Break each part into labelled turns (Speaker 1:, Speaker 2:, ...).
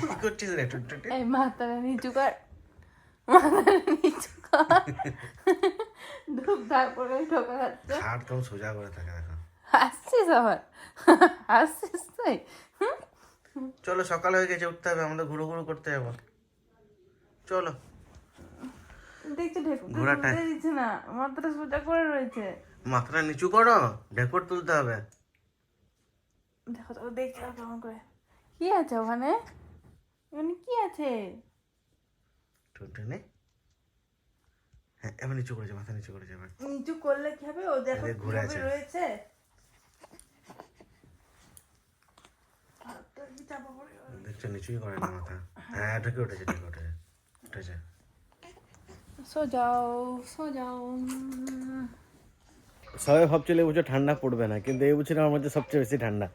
Speaker 1: কি করছিস রে টুটটুটি
Speaker 2: এই মাথাটা নিচু কর মাথাটা নিচু কর ধূপ ধাপ করে ঠোকা খাচ্ছে
Speaker 1: হাত কেমন সোজা করে থাকে দেখো
Speaker 2: হাসছিস আবার হাসছিস তুই
Speaker 1: চলো সকাল হয়ে গেছে উঠতে হবে আমাদের ঘুরো ঘুরো করতে যাব চলো
Speaker 2: দেখছ
Speaker 1: ঘোড়াটা-
Speaker 2: দিচ্ছে না মাথাটা সোজা করে রয়েছে
Speaker 1: মাথাটা নিচু করো ঢেকর তুলতে হবে
Speaker 2: দেখো তো দেখছ কেমন করে কি আছে ওখানে ওখানে কি আছে?
Speaker 1: হ্যাঁ এবার নিচু করেছে মাথা নিচু এবার।
Speaker 2: নিচু করলে কি হবে? ও দেখো
Speaker 1: ঘুরে আছে।
Speaker 2: রয়েছে?
Speaker 1: দেখছ নিচুই করে না মাথা। হ্যাঁ ঢেকে উঠেছে? ঢেকে উঠেছে। উঠেছে।
Speaker 2: সো যাও
Speaker 1: সবাই ভাবছিল এই বছর ঠান্ডা পড়বে না কিন্তু এই বছর আমার মধ্যে সবচেয়ে বেশি ঠান্ডা।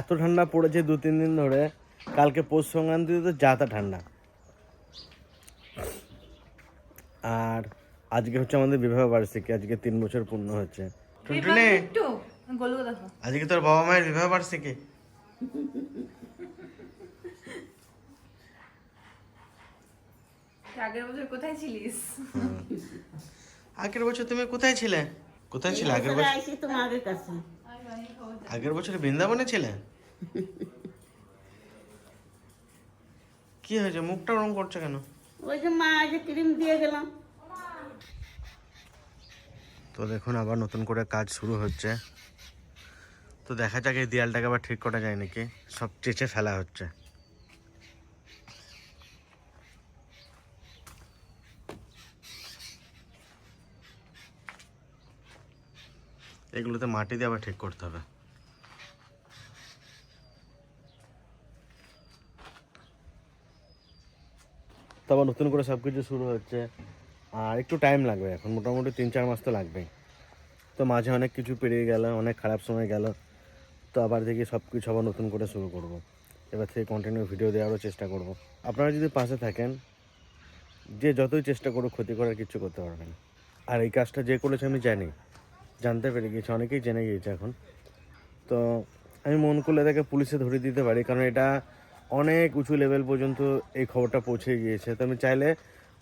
Speaker 1: এত ঠান্ডা পড়েছে দু তিন দিন ধরে। কালকে পৌষ সংক্রান্তিতে তো যাতা ঠান্ডা। আর আজকে হচ্ছে আমাদের বিবাহ বার্ষিকী আজকে তিন বছর পূর্ণ হচ্ছে টুনটুনি! আজকে তোর বাবা মায়ের বিবাহ বার্ষিকী?
Speaker 2: আগের বছর কোথায় ছিলিস?
Speaker 1: আগের বছর তুমি কোথায় ছিলে? কোথায় ছিলে আগের বছর আগের বছর বৃন্দাবনে ছিলে? কি হয়েছে? মুখটা ওরম করছে কেন?
Speaker 3: ওই যে মা যে ক্রিম দিয়ে গেলাম।
Speaker 1: তো দেখুন আবার নতুন করে কাজ শুরু হচ্ছে। তো দেখা যাক এই দেয়ালটাকে আবার ঠিক করা যায় নাকি। সব চেঁচে ফেলা হচ্ছে। এগুলোতে মাটি দিয়ে আবার ঠিক করতে হবে। তো আবার নতুন করে সব কিছু শুরু হচ্ছে আর একটু টাইম লাগবে এখন, মোটামুটি তিন চার মাস তো লাগবেই তো মাঝে অনেক কিছু পেরিয়ে গেল, অনেক খারাপ সময় গেল তো আবার দেখি সব কিছু আবার নতুন করে শুরু করব। এবার থেকে কন্টিনিউ ভিডিও দেওয়ারও চেষ্টা করব। আপনারা যদি পাশে থাকেন, যে যতই চেষ্টা করুক ক্ষতি করার কিছু করতে পারবেন। আর এই কাজটা যে করেছে আমি জানি, জানতে পেরে গিয়েছি, অনেকেই জেনে গিয়েছে এখন তো আমি মন করলে তাকে পুলিশে ধরিয়ে দিতে পারি, কারণ এটা অনেক উঁচু লেভেল পর্যন্ত এই খবরটা পৌঁছে গিয়েছে। তো আমি চাইলে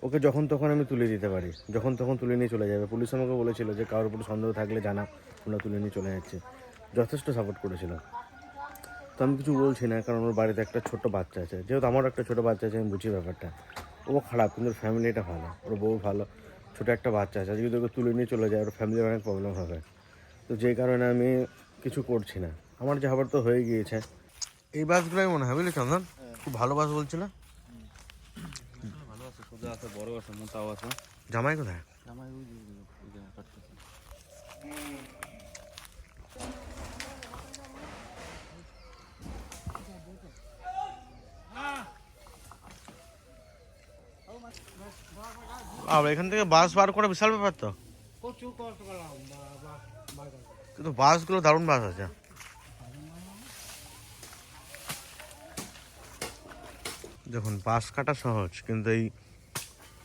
Speaker 1: ওকে যখন তখন আমি তুলে দিতে পারি। যখন তখন তুলে নিয়ে চলে যাবে। পুলিশ আমাকে বলেছিল যে কারোর উপর সন্দেহ থাকলে জানা আমরা তুলে নিয়ে চলে যাচ্ছি। যথেষ্ট সাপোর্ট করেছিল। তো আমি কিছু বলছি না, কারণ ওর বাড়িতে একটা ছোট বাচ্চা আছে। যেহেতু আমারও একটা ছোট বাচ্চা আছে, আমি বুঝি ব্যাপারটা। ও খারাপ, কিন্তু ওর ফ্যামিলিটা ভালো। ওর বউ ভালো, ছোটো একটা বাচ্চা আছে। যদি ওকে তুলে নিয়ে চলে যায়, ওর ফ্যামিলির অনেক প্রবলেম হবে। তো যে কারণে আমি কিছু করছি না। আমার যে হবার তো হয়ে গিয়েছে। এই বাসগুলোই মনে হয় বুঝলি চন্দন? খুব ভালো বাস বলছিল।
Speaker 4: ভালো আছে সোজা আছে বড় আছে মোটাও আছে
Speaker 1: জামাই কোথায়?
Speaker 4: জামাই ওই
Speaker 1: আর এখান থেকে বাস বার করা বিশাল ব্যাপার তো। কিন্তু বাসগুলো দারুণ বাস আছে। দেখুন, বাস কাটা সহজ, কিন্তু এই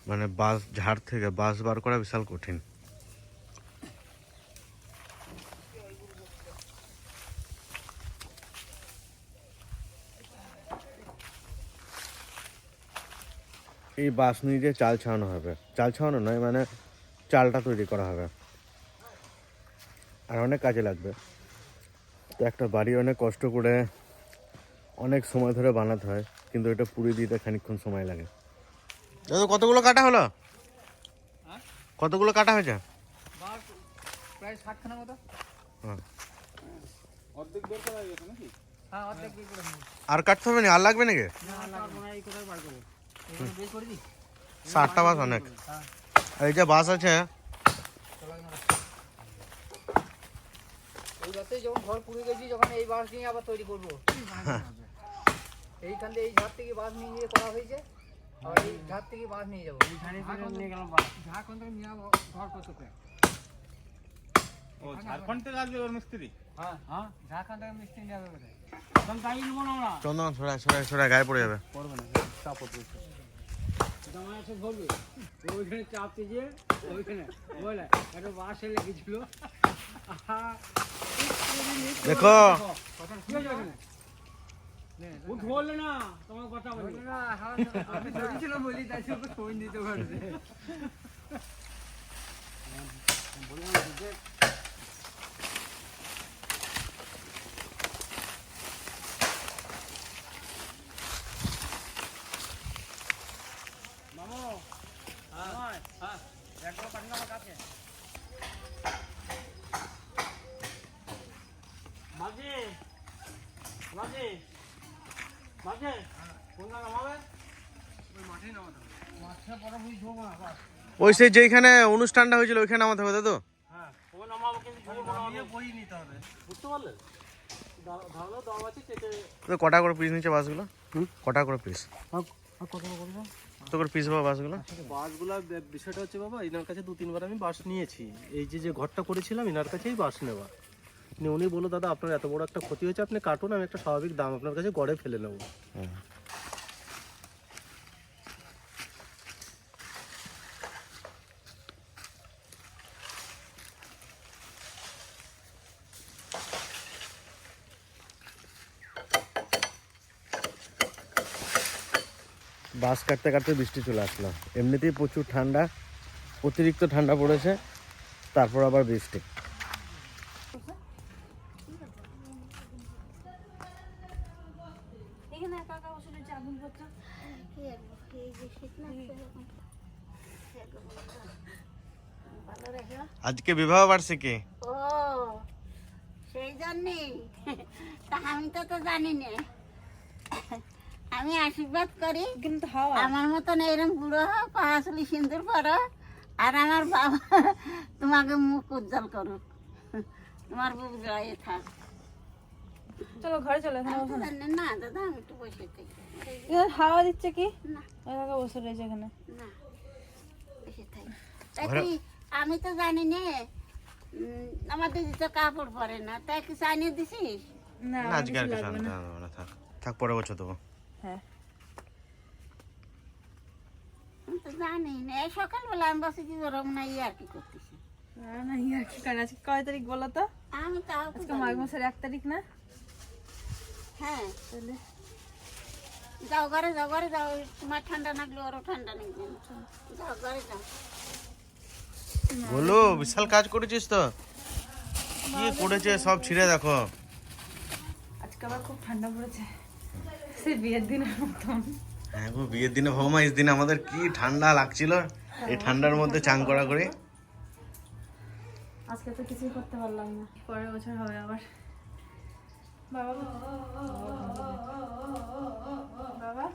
Speaker 1: মানে বাস ঝাড় থেকে বাস বার করা বিশাল কঠিন। এই বাস নিয়ে যে চাল ছাড়ানো হবে, চাল ছাড়ানো নয় মানে চালটা তৈরি করা হবে। আর অনেক কাজে লাগবে। তো একটা বাড়ি অনেক কষ্ট করে অনেক সময় ধরে বানাতে হয়। কিন্তু এটা পুরি দিতে খানিকক্ষণ সময় লাগে। দাদা কতগুলো কাটা হলো? কতগুলো কাটা হয়েছে?
Speaker 4: প্রায় ষাটখানা মতো।
Speaker 1: হ্যাঁ।
Speaker 4: অর্ধেক বের করা হয়ে গেছে নাকি?
Speaker 5: হ্যাঁ
Speaker 1: আর কাটতে হবে না? আর লাগবে নাকি? ষাটটা বাস অনেক। এই যে বাস আছে
Speaker 5: এই বাসে যখন ঘর পুড়ে গেছি যখন এই বাস নিয়ে আবার তৈরি করব। এইখান থেকে এই ঝাড় থেকে বাস নিয়ে গিয়ে করা হয়েছে। আর এই ঝাড় থেকে বাস নিয়ে যাব। ঝাড়খণ্ড থেকে নিয়ে ঘর করতে
Speaker 4: ও ঝাড়খণ্ড থেকে আসবে ওর মিস্ত্রি?
Speaker 5: হ্যাঁ। হ্যাঁ? ঝাড়খণ্ড থেকে নিয়ে যাবে
Speaker 4: না
Speaker 1: চন্দন ছড়ায় ছড়ায় ছড়ায় গায়ে পড়ে যাবে।
Speaker 4: করবে না চাপ পড়বে
Speaker 5: ওইখানে চাপতে যে ওইখানে বলে একটা বাস এলে
Speaker 1: দেখো।
Speaker 5: ও ধরলে না তোমার কথা বলি। না আমি ধরেছিলাম বলি তাই সঙ্গে ফোন দিতে পারবে। মামু হ্যাঁ হ্যাঁ মাঝে মাঝে। মাঝে কোন নামাবে ওই
Speaker 1: সেই যেখানে অনুষ্ঠানটা হয়েছিল ওইখানে নামাতে হবে তাই তো?
Speaker 5: হ্যাঁ নামাবো কিন্তু হবে। বুঝতে কেটে
Speaker 1: তো কটা করে পিস নিচ্ছে বাসগুলো? কটা করে পিস
Speaker 5: কত
Speaker 1: করে পিস পাবো বাসগুলো?
Speaker 6: বাসগুলা বে- বিষয়টা হচ্ছে বাবা এনার কাছে দু তিনবার আমি বাস নিয়েছি। এই যে যে ঘরটা করেছিলাম এনার কাছেই বাস নেওয়া। নিয়ে উনি বলল, দাদা, আপনার এত বড় একটা ক্ষতি হয়েছে, আপনি কাটুন, আমি একটা স্বাভাবিক দাম আপনার কাছে গড়ে ফেলে নেব।
Speaker 1: বাস কাটতে কাটতে বৃষ্টি চলে আসলো। এমনিতেই প্রচুর ঠান্ডা, অতিরিক্ত ঠান্ডা পড়েছে, তারপর আবার বৃষ্টি
Speaker 2: এখানে একা একা বসে রয়েছে আগুন পত্র
Speaker 3: ভালো রেখো
Speaker 1: আজকে? বিবাহ বার্ষিকী।
Speaker 3: ও সেই জন্যই। তা আমি তো তো জানি না। আমি আশীর্বাদ করি।
Speaker 2: কিন্তু হাওয়া
Speaker 3: আমার মতন এরকম বুড়ো হও পাহাচলি সিন্দুর করো আর আমার বাবা তোমাকে মুখ উজ্জ্বল করুক। তোমার বুক জয়ে থাক।
Speaker 2: চলো ঘরে চলো এখানে না।
Speaker 3: দাদা আমি একটু বসে থাকি।
Speaker 2: হাওয়া দিচ্ছে কি?
Speaker 3: না।
Speaker 2: বসে রয়েছে এখানে।
Speaker 3: না বসে থাকি। আমি তো জানি না আমার দিদি তো কাপড় পরে না তাই কি চাইনিয়ে দিছিস?
Speaker 2: না
Speaker 1: আজকে আর কিছু আনতে হবে না থাক। থাক পরে বছর দেবো।
Speaker 2: হ্যাঁ।
Speaker 3: আমি তো জানি না এই সকালবেলা আমি বসে কি ওরকম না ইয়ে আর কি করতেছি?
Speaker 2: না না কি কারণ আজকে কয় তারিখ বলো তো?
Speaker 3: আমি তাও
Speaker 2: আজকে মাঘ মাসের এক তারিখ না?
Speaker 3: হ্যাঁ।
Speaker 2: তাহলে?
Speaker 3: যাও ঘরে যাও ঘরে যাও তোমার ঠান্ডা লাগলে ওরও ঠান্ডা লাগবে। যাও ঘরে যাও।
Speaker 1: বলো বিশাল কাজ করেছিস তো। কি করেছে সব ছিঁড়ে দেখো।
Speaker 2: আজকে আবার খুব ঠান্ডা পড়েছে। সে বিয়ের দিনের মতন।
Speaker 1: হ্যাঁ গো বিয়ের দিনে ভৌমা এই দিনে আমাদের কি ঠান্ডা লাগছিল। এই ঠান্ডার মধ্যে চান করা করে।
Speaker 2: আজকে তো কিছুই করতে পারলাম না। পরের বছর হবে আবার। বাবা। বাবা।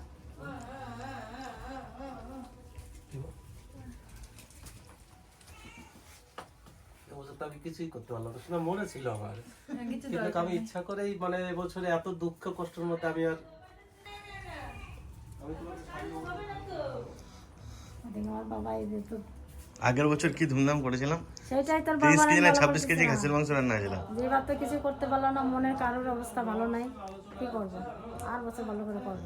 Speaker 6: এবছর তো আমি কিছুই করতে পারলাম না। শোনা মনে ছিল আমার। কিন্তু আমি ইচ্ছা করেই মানে এবছরে এত দুঃখ কষ্টের মধ্যে আমি আর আমি তোমাকে
Speaker 2: আমার বাবা এই যেত
Speaker 1: আগের বছর কি ধুমধাম করেছিলাম?
Speaker 2: সেটাই তোর বাবা
Speaker 1: কেজি না ছাব্বিশ কেজি ঘাসের মাংস রান্না হয়েছিল।
Speaker 2: যেবার তো কিছু করতে পারল না মনের কারোর অবস্থা ভালো নাই। কি করব? আর বছর ভালো করে করব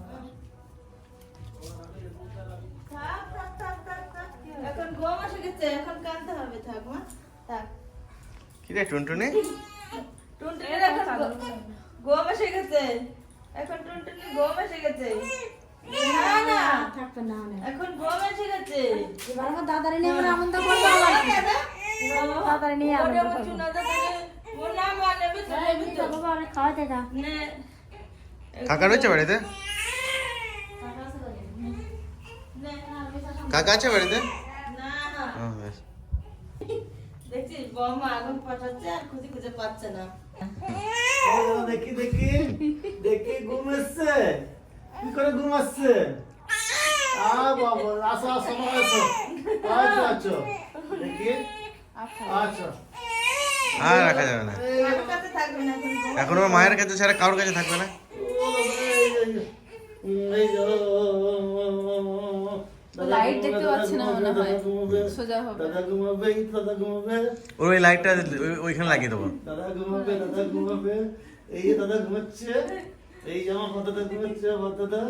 Speaker 7: এখন গম এসে গেছে এখন কানতে হবে থাক মা। থাক।
Speaker 1: কি রে টুনটুনি
Speaker 7: গ- গম এসে গেছে। এখন টুনটুনির গম এসে গেছে। না না
Speaker 2: থাকবে না
Speaker 7: এখন গম এসে গেছে।
Speaker 2: এবার আমার দাদারে নিয়ে আমরা আনন্দ করব আবার। দাদারে নিয়ে
Speaker 7: চুনা ওর নাম
Speaker 2: বাবা অনেক খাওয়াতে
Speaker 1: কাকা রয়েছে বাড়িতে? কাকা আছে বাড়িতে?
Speaker 7: না
Speaker 1: হ্যাঁ।
Speaker 7: দেখছিস বৌমা আগুন পাঠাচ্ছে আর খুঁজে খুঁজে পাচ্ছে না
Speaker 8: দেখি দেখি দেখি ঘুম এসছে কি করে ঘুম আসছে আ বাবা আসো আসো মা, আসো আচ্ছা আচ্ছা দেখি আচ্ছা
Speaker 1: আর রাখা যাবে না
Speaker 7: এখন
Speaker 1: ওর মায়ের কাছে ছাড়া কারোর কাছে থাকবে না
Speaker 2: লাইট দেখতে পাচ্ছি না মনে হয়। সোজা হবে।
Speaker 8: দাদা ঘুমাবে দাদা ঘুমাবে।
Speaker 1: ওই লাইটটা ওইখানে লাগিয়ে দেবো।
Speaker 8: দাদা ঘুমাবে দাদা ঘুমাবে। এই দাদা ঘুমাচ্ছে এই জামা দাদা ঘুমাচ্ছে দাদা।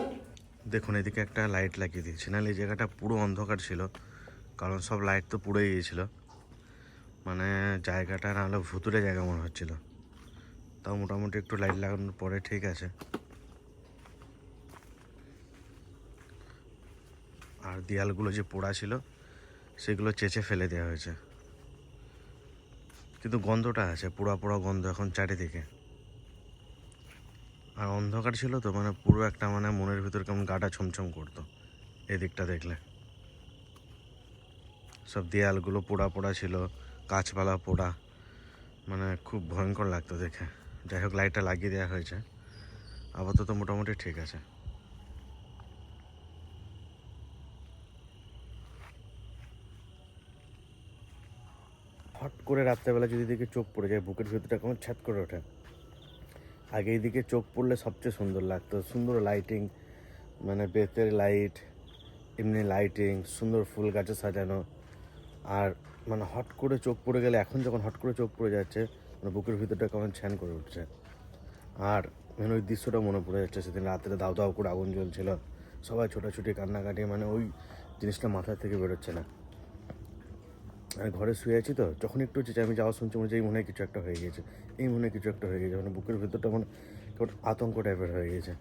Speaker 1: দেখুন এদিকে একটা লাইট লাগিয়ে দিয়েছি। নাহলে এই জায়গাটা পুরো অন্ধকার ছিল কারণ সব লাইট তো পুড়ে গিয়েছিল। মানে জায়গাটা না হলে ভুতুরে জায়গা মনে হচ্ছিল। তাও মোটামুটি একটু লাইট লাগানোর পরে ঠিক আছে। আর দেয়ালগুলো যে পোড়া ছিল, সেগুলো চেঁচে ফেলে দেওয়া হয়েছে। কিন্তু গন্ধটা আছে, পোড়া পোড়া গন্ধ এখন চারিদিকে। আর অন্ধকার ছিল তো মানে পুরো একটা মানে মনের ভিতর কেমন গাটা ছমছম করতো, এদিকটা দেখলে। সব দেয়ালগুলো পোড়া পোড়া ছিল, গাছপালা পোড়া মানে খুব ভয়ঙ্কর লাগতো দেখে। যাই হোক লাইটটা লাগিয়ে দেওয়া হয়েছে। আপাতত মোটামুটি ঠিক আছে। হট করে রাত্রেবেলা যদি দিকে চোখ পড়ে যায়, বুকের ভিতরটা কেমন ছ্যাত করে ওঠে। আগে এইদিকে চোখ পড়লে সবচেয়ে সুন্দর লাগতো। সুন্দর লাইটিং মানে বেতের লাইট এমনি লাইটিং সুন্দর ফুল গাছে সাজানো। আর মানে হট করে চোখ পড়ে গেলে, এখন যখন হট করে চোখ পড়ে যাচ্ছে মানে বুকের ভিতরটা কেমন ছ্যান করে উঠছে। আর মানে ওই দৃশ্যটা মনে পড়ে যাচ্ছে, সেদিন রাত্রে দাউ দাউ করে আগুন জ্বলছিল। সবাই ছোটাছুটি, কান্নাকাটি মানে ওই জিনিসটা মাথা থেকে বেরোচ্ছে না। আমি ঘরে শুয়ে আছি তো যখন একটু হচ্ছে আমি যাওয়া শুনছি মনে হচ্ছে এই মনে হয় কিছু একটা হয়ে গেছে এই মনে হয় কিছু একটা হয়ে গেছে মানে বুকের ভিতরটা মানে কেমন আতঙ্ক টাইপের হয়ে গেছে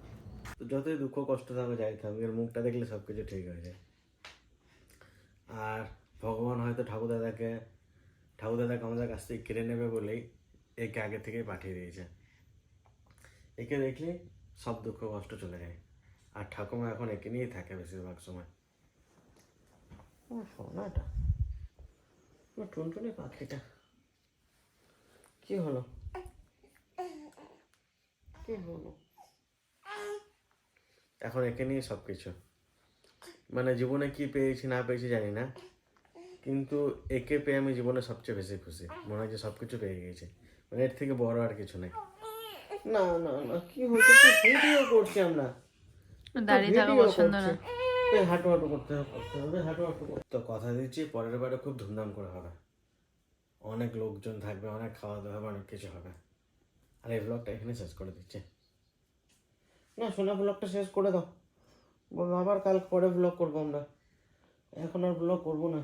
Speaker 1: তো যতই দুঃখ কষ্ট থাকবে যাই থাকবে এর মুখটা দেখলে সব কিছু ঠিক হয়ে যায়। আর ভগবান হয়তো ঠাকুর দাদাকে ঠাকুর দাদাকে আমাদের কাছ থেকে কেড়ে নেবে বলেই একে আগে থেকেই পাঠিয়ে দিয়েছে। একে দেখলে সব দুঃখ কষ্ট চলে যায়। আর ঠাকুমা এখন একে নিয়েই থাকে বেশিরভাগ সময়। ও সোনাটা। আমার টুনটুনি পাখিটা। কি হলো? কি হলো? এখন একে নিয়ে সব কিছু মানে জীবনে কি পেয়েছি না পেয়েছি জানি না। কিন্তু একে পেয়ে আমি জীবনে সবচেয়ে বেশি খুশি। মনে হয় যে সব কিছু পেয়ে গেছি মানে এর থেকে বড় আর কিছু নেই। না না না কি হচ্ছে ভিডিও করছি আমরা।
Speaker 2: দাঁড়িয়ে থাকা পছন্দ না।
Speaker 1: এই হাঁটু হাঁটু করতে হবে করতে হবে হাঁটু হাঁটু করতে তো কথা দিচ্ছি পরের বারে খুব ধুমধাম করে হবে। অনেক লোকজন থাকবে অনেক খাওয়া দাওয়া হবে অনেক কিছু হবে। আর এই ব্লগটা এখানে শেষ করে দিচ্ছে। না শোনা ব্লগটা শেষ করে দাও। বলো আবার কাল পরে ব্লগ করব আমরা। এখন আর ব্লগ করব না।